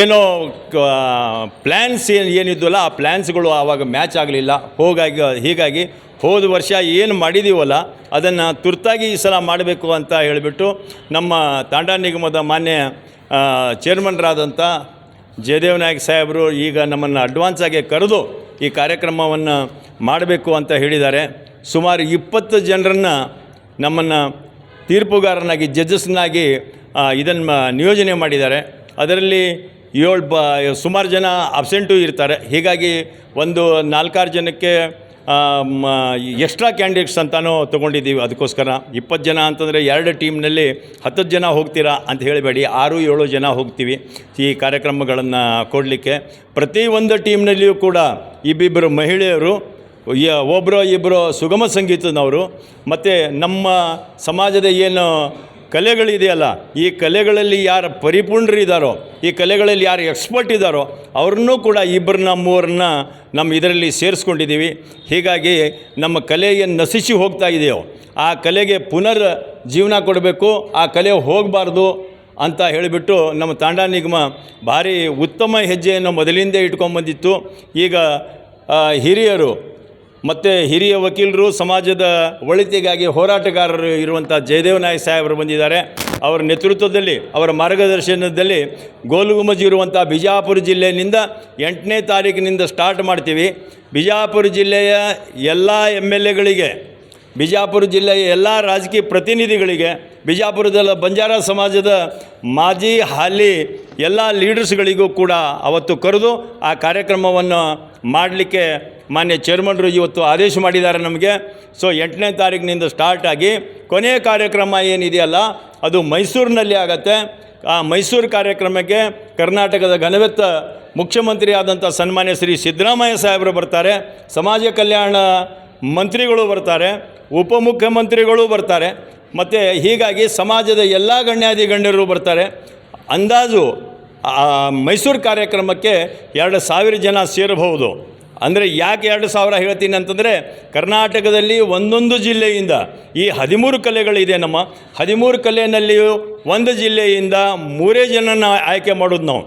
ಏನೋ ಪ್ಲ್ಯಾನ್ಸ್ ಏನು ಏನಿದ್ವಲ್ಲ, ಆ ಪ್ಲ್ಯಾನ್ಸ್ಗಳು ಆವಾಗ ಮ್ಯಾಚ್ ಆಗಲಿಲ್ಲ. ಹೋಗಾಗಿ, ಹೀಗಾಗಿ ಹೋದ ವರ್ಷ ಏನು ಮಾಡಿದ್ದೀವಲ್ಲ ಅದನ್ನು ತುರ್ತಾಗಿ ಈ ಸಲ ಮಾಡಬೇಕು ಅಂತ ಹೇಳಿಬಿಟ್ಟು ನಮ್ಮ ತಾಂಡ ನಿಗಮದ ಮಾನ್ಯ ಚೇರ್ಮನ್ರಾದಂಥ ಜಯದೇವ್ ನಾಯಕ್ ಸಾಹೇಬರು ಈಗ ನಮ್ಮನ್ನು ಅಡ್ವಾನ್ಸಾಗಿ ಕರೆದು ಈ ಕಾರ್ಯಕ್ರಮವನ್ನು ಮಾಡಬೇಕು ಅಂತ ಹೇಳಿದ್ದಾರೆ. ಸುಮಾರು ಇಪ್ಪತ್ತು ಜನರನ್ನು ನಮ್ಮನ್ನು ತೀರ್ಪುಗಾರನಾಗಿ ಜಡ್ಜಸ್ನಾಗಿ ಇದನ್ನು ನಿಯೋಜನೆ ಮಾಡಿದ್ದಾರೆ. ಅದರಲ್ಲಿ ಏಳು ಬ, ಸುಮಾರು ಜನ ಅಬ್ಸೆಂಟು ಇರ್ತಾರೆ. ಹೀಗಾಗಿ ಒಂದು ನಾಲ್ಕಾರು ಜನಕ್ಕೆ ಎಕ್ಸ್ಟ್ರಾ ಕ್ಯಾಂಡಿಡೇಟ್ಸ್ ಅಂತಲೂ ತೊಗೊಂಡಿದ್ದೀವಿ. ಅದಕ್ಕೋಸ್ಕರ ಇಪ್ಪತ್ತು ಜನ ಅಂತಂದರೆ ಎರಡು ಟೀಮ್ನಲ್ಲಿ ಹತ್ತು ಜನ ಹೋಗ್ತೀರಾ ಅಂತ ಹೇಳಬೇಡಿ. ಆರು, ಏಳು ಜನ ಹೋಗ್ತೀವಿ ಈ ಕಾರ್ಯಕ್ರಮಗಳನ್ನು ಕೊಡಲಿಕ್ಕೆ. ಪ್ರತಿಯೊಂದು ಟೀಮ್ನಲ್ಲಿಯೂ ಕೂಡ ಇಬ್ಬಿಬ್ಬರು ಮಹಿಳೆಯರು ಒಬ್ಬರು ಇಬ್ಬರು ಸುಗಮ ಸಂಗೀತದವರು, ಮತ್ತು ನಮ್ಮ ಸಮಾಜದ ಏನು ಕಲೆಗಳಿದೆಯಲ್ಲ, ಈ ಕಲೆಗಳಲ್ಲಿ ಯಾರು ಪರಿಪೂರ್ಣರಿದ್ದಾರೋ ಈ ಕಲೆಗಳಲ್ಲಿ ಯಾರು ಎಕ್ಸ್ಪರ್ಟ್ ಇದ್ದಾರೋ, ಅವ್ರನ್ನೂ ಕೂಡ ಇಬ್ಬರನ್ನ ಮೂವರನ್ನ ನಮ್ಮ ಇದರಲ್ಲಿ ಸೇರಿಸ್ಕೊಂಡಿದ್ದೀವಿ. ಹೀಗಾಗಿ ನಮ್ಮ ಕಲೆಯನ್ನು ನಶಿಸಿ ಹೋಗ್ತಾ ಇದೆಯೋ, ಆ ಕಲೆಗೆ ಪುನರ್ ಜೀವನ ಕೊಡಬೇಕು, ಆ ಕಲೆ ಹೋಗಬಾರ್ದು ಅಂತ ಹೇಳಿಬಿಟ್ಟು ನಮ್ಮ ತಾಂಡ ನಿಗಮ ಭಾರಿ ಉತ್ತಮ ಹೆಜ್ಜೆಯನ್ನು ಮೊದಲಿಂದೇ ಇಟ್ಕೊಂಡ್ಬಂದಿತ್ತು ಈಗ ಹಿರಿಯರು ಮತ್ತು ಹಿರಿಯ ವಕೀಲರು ಸಮಾಜದ ಒಳಿತಿಗಾಗಿ ಹೋರಾಟಗಾರರು ಇರುವಂಥ ಜಯದೇವ ನಾಯಕ್ ಸಾಹೇಬರು ಬಂದಿದ್ದಾರೆ. ಅವರ ನೇತೃತ್ವದಲ್ಲಿ, ಅವರ ಮಾರ್ಗದರ್ಶನದಲ್ಲಿ ಗೋಲುಗುಮಜಿ ಇರುವಂಥ ಬಿಜಾಪುರ ಜಿಲ್ಲೆಯಿಂದ ಎಂಟನೇ ತಾರೀಕಿನಿಂದ ಸ್ಟಾರ್ಟ್ ಮಾಡ್ತೀವಿ. ಬಿಜಾಪುರ ಜಿಲ್ಲೆಯ ಎಲ್ಲ ಎಂ ಎಲ್ ಎಗಳಿಗೆ ಬಿಜಾಪುರ ಜಿಲ್ಲೆಯ ಎಲ್ಲ ರಾಜಕೀಯ ಪ್ರತಿನಿಧಿಗಳಿಗೆ ಬಿಜಾಪುರದ ಬಂಜಾರ ಸಮಾಜದ ಮಾಜಿ ಹಾಲಿ ಎಲ್ಲ ಲೀಡರ್ಸ್ಗಳಿಗೂ ಕೂಡ ಅವತ್ತು ಕರೆದು ಆ ಕಾರ್ಯಕ್ರಮವನ್ನು ಮಾಡಲಿಕ್ಕೆ ಮಾನ್ಯ ಚೇರ್ಮನ್ರು ಇವತ್ತು ಆದೇಶ ಮಾಡಿದ್ದಾರೆ ನಮಗೆ. ಸೊ ಎಂಟನೇ ತಾರೀಕಿನಿಂದ ಸ್ಟಾರ್ಟ್ ಆಗಿ ಕೊನೆಯ ಕಾರ್ಯಕ್ರಮ ಏನಿದೆಯಲ್ಲ, ಅದು ಮೈಸೂರಿನಲ್ಲಿ ಆಗತ್ತೆ. ಆ ಮೈಸೂರು ಕಾರ್ಯಕ್ರಮಕ್ಕೆ ಕರ್ನಾಟಕದ ಘನವೆತ್ತ ಮುಖ್ಯಮಂತ್ರಿ ಆದಂಥ ಸನ್ಮಾನ್ಯ ಶ್ರೀ ಸಿದ್ದರಾಮಯ್ಯ ಸಾಹೇಬರು ಬರ್ತಾರೆ. ಸಮಾಜ ಕಲ್ಯಾಣ ಮಂತ್ರಿಗಳು ಬರ್ತಾರೆ, ಉಪಮುಖ್ಯಮಂತ್ರಿಗಳು ಬರ್ತಾರೆ. ಮತ್ತು ಹೀಗಾಗಿ ಸಮಾಜದ ಎಲ್ಲ ಗಣ್ಯಾದಿ ಗಣ್ಯರು ಬರ್ತಾರೆ. ಅಂದಾಜು ಮೈಸೂರು ಕಾರ್ಯಕ್ರಮಕ್ಕೆ ಎರಡು ಸಾವಿರ ಜನ ಸೇರಬಹುದು. ಅಂದರೆ ಯಾಕೆ ಎರಡು ಸಾವಿರ ಹೇಳ್ತೀನಿ ಅಂತಂದರೆ, ಕರ್ನಾಟಕದಲ್ಲಿ ಒಂದೊಂದು ಜಿಲ್ಲೆಯಿಂದ, ಈ ಹದಿಮೂರು ಕಲೆಗಳಿದೆ ನಮ್ಮ, ಹದಿಮೂರು ಕಲೆಯಲ್ಲಿಯೂ ಒಂದು ಜಿಲ್ಲೆಯಿಂದ ಮೂರೇ ಜನನ ಆಯ್ಕೆ ಮಾಡೋದು ನಾವು.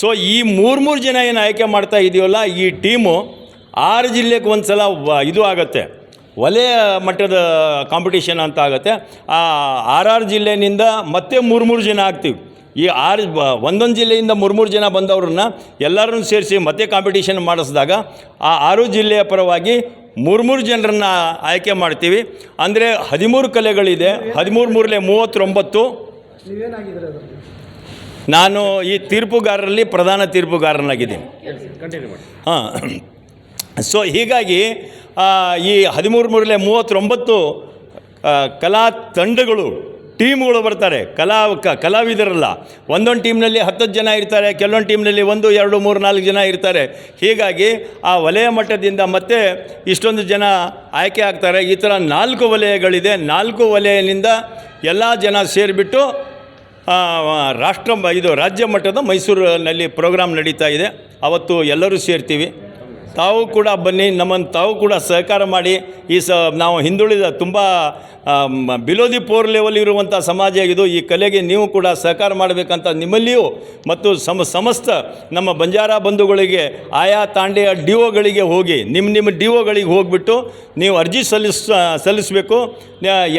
ಸೊ ಈ ಮೂರು ಮೂರು ಜನ ಏನು ಆಯ್ಕೆ ಮಾಡ್ತಾ ಇದೆಯಲ್ಲ ಈ ಟೀಮು ಆರು ಜಿಲ್ಲೆಗೆ ಒಂದು ಸಲ ಇದು ಆಗುತ್ತೆ. ವಲಯ ಮಟ್ಟದ ಕಾಂಪಿಟೇಷನ್ ಅಂತ ಆಗುತ್ತೆ. ಆ ಆರ್ ಜಿಲ್ಲೆಯಿಂದ ಮತ್ತೆ ಮೂರು ಮೂರು ಜನ ಆಗ್ತೀವಿ. ಈ ಆರು ಬ- ಒಂದೊಂದು ಜಿಲ್ಲೆಯಿಂದ ಮೂರು ಮೂರು ಜನ ಬಂದವ್ರನ್ನ ಎಲ್ಲರನ್ನೂ ಸೇರಿಸಿ ಮತ್ತೆ ಕಾಂಪಿಟೇಷನ್ ಮಾಡಿಸಿದಾಗ ಆ ಆರು ಜಿಲ್ಲೆಯ ಪರವಾಗಿ ಮೂರು ಮೂರು ಜನರನ್ನು ಆಯ್ಕೆ ಮಾಡ್ತೀವಿ. ಅಂದರೆ ಹದಿಮೂರು ಕಲೆಗಳಿದೆ. ಹದಿಮೂರು ಮೂರಲೆ ಮೂವತ್ತೊಂಬತ್ತು. ನಾನು ಈ ತೀರ್ಪುಗಾರರಲ್ಲಿ ಪ್ರಧಾನ ತೀರ್ಪುಗಾರನಾಗಿದ್ದೀನಿ. ಕಂಟಿನ್ಯೂ ಮಾಡಿ. ಹಾಂ. ಸೊ ಹೀಗಾಗಿ ಈ ಹದಿಮೂರು ಮೂರಲೆ ಮೂವತ್ತೊಂಬತ್ತು ಕಲಾ ತಂಡಗಳು, ಟೀಮ್ಗಳು ಬರ್ತಾರೆ. ಕಲಾ, ಕ, ಕಲಾವಿದರಲ್ಲ. ಒಂದೊಂದು ಟೀಮ್ನಲ್ಲಿ ಹತ್ತತ್ತು ಜನ ಇರ್ತಾರೆ, ಕೆಲವೊಂದು ಟೀಮ್ನಲ್ಲಿ ಒಂದು, ಎರಡು, ಮೂರು, ನಾಲ್ಕು ಜನ ಇರ್ತಾರೆ. ಹೀಗಾಗಿ, ಆ ವಲಯ ಮಟ್ಟದಿಂದ ಮತ್ತೆ ಇಷ್ಟೊಂದು ಜನ ಆಯ್ಕೆ ಆಗ್ತಾರೆ. ಈ ಥರ ನಾಲ್ಕು ವಲಯಗಳಿದೆ. ನಾಲ್ಕು ವಲಯದಿಂದ ಎಲ್ಲ ಜನ ಸೇರಿಬಿಟ್ಟು ರಾಷ್ಟ್ರ, ಇದು ರಾಜ್ಯ ಮಟ್ಟದ ಮೈಸೂರಿನಲ್ಲಿ ಪ್ರೋಗ್ರಾಮ್ ನಡೀತಾ ಇದೆ. ಅವತ್ತು ಎಲ್ಲರೂ ಸೇರ್ತೀವಿ. ತಾವು ಕೂಡ ಬನ್ನಿ ನಮ್ಮನ್ನು ತಾವು ಕೂಡ ಸಹಕಾರ ಮಾಡಿ ಈ ಸ ನಾವು ಹಿಂದುಳಿದ ತುಂಬ ಬಿಲೋ ದಿ ಪೋರ್ ಲೆವೆಲ್ ಇರುವಂಥ ಸಮಾಜ ಆಗಿದ್ದು ಈ ಕಲೆಗೆ ನೀವು ಕೂಡ ಸಹಕಾರ ಮಾಡಬೇಕಂತ ನಿಮ್ಮಲ್ಲಿಯೂ ಮತ್ತು ಸಮ ಸಮಸ್ತ ನಮ್ಮ ಬಂಜಾರ ಬಂಧುಗಳಿಗೆ ಆಯಾ ತಾಂಡೆಯ ಡಿ ಒಗಳಿಗೆ ಹೋಗಿ ನಿಮ್ಮ ನಿಮ್ಮ ಡಿ ಒಗಳಿಗೆ ಹೋಗಿಬಿಟ್ಟು ನೀವು ಅರ್ಜಿ ಸಲ್ಲಿಸ್ ಸಲ್ಲಿಸಬೇಕು.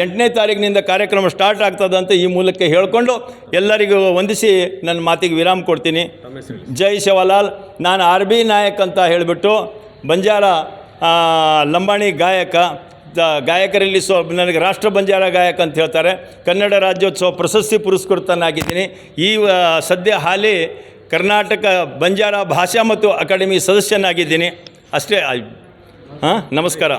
ಎಂಟನೇ ತಾರೀಕಿನಿಂದ ಕಾರ್ಯಕ್ರಮ ಸ್ಟಾರ್ಟ್ ಆಗ್ತದೆ ಅಂತ ಈ ಮೂಲಕ ಹೇಳಿಕೊಂಡು ಎಲ್ಲರಿಗೂ ವಂದಿಸಿ ನನ್ನ ಮಾತಿಗೆ ವಿರಾಮ ಕೊಡ್ತೀನಿ. ಜೈ ಶವಲಾಲ್. ನಾನು ಆರ್ ಬಿ ನಾಯಕ್ ಅಂತ ಹೇಳಿಬಿಟ್ಟು ಬಂಜಾರ ಲಂಬಾಣಿ ಗಾಯಕ ಗಾಯಕರಲ್ಲಿ ಸೊ, ನನಗೆ ರಾಷ್ಟ್ರ ಬಂಜಾರ ಗಾಯಕ ಅಂತ ಹೇಳ್ತಾರೆ. ಕನ್ನಡ ರಾಜ್ಯೋತ್ಸವ ಪ್ರಶಸ್ತಿ ಪುರಸ್ಕೃತನಾಗಿದ್ದೀನಿ. ಈ ಸದ್ಯ ಹಾಲಿ ಕರ್ನಾಟಕ ಬಂಜಾರ ಭಾಷಾ ಮತ್ತು ಅಕಾಡೆಮಿ ಸದಸ್ಯನಾಗಿದ್ದೀನಿ. ಅಷ್ಟೇ ಹಾಂ, ನಮಸ್ಕಾರ.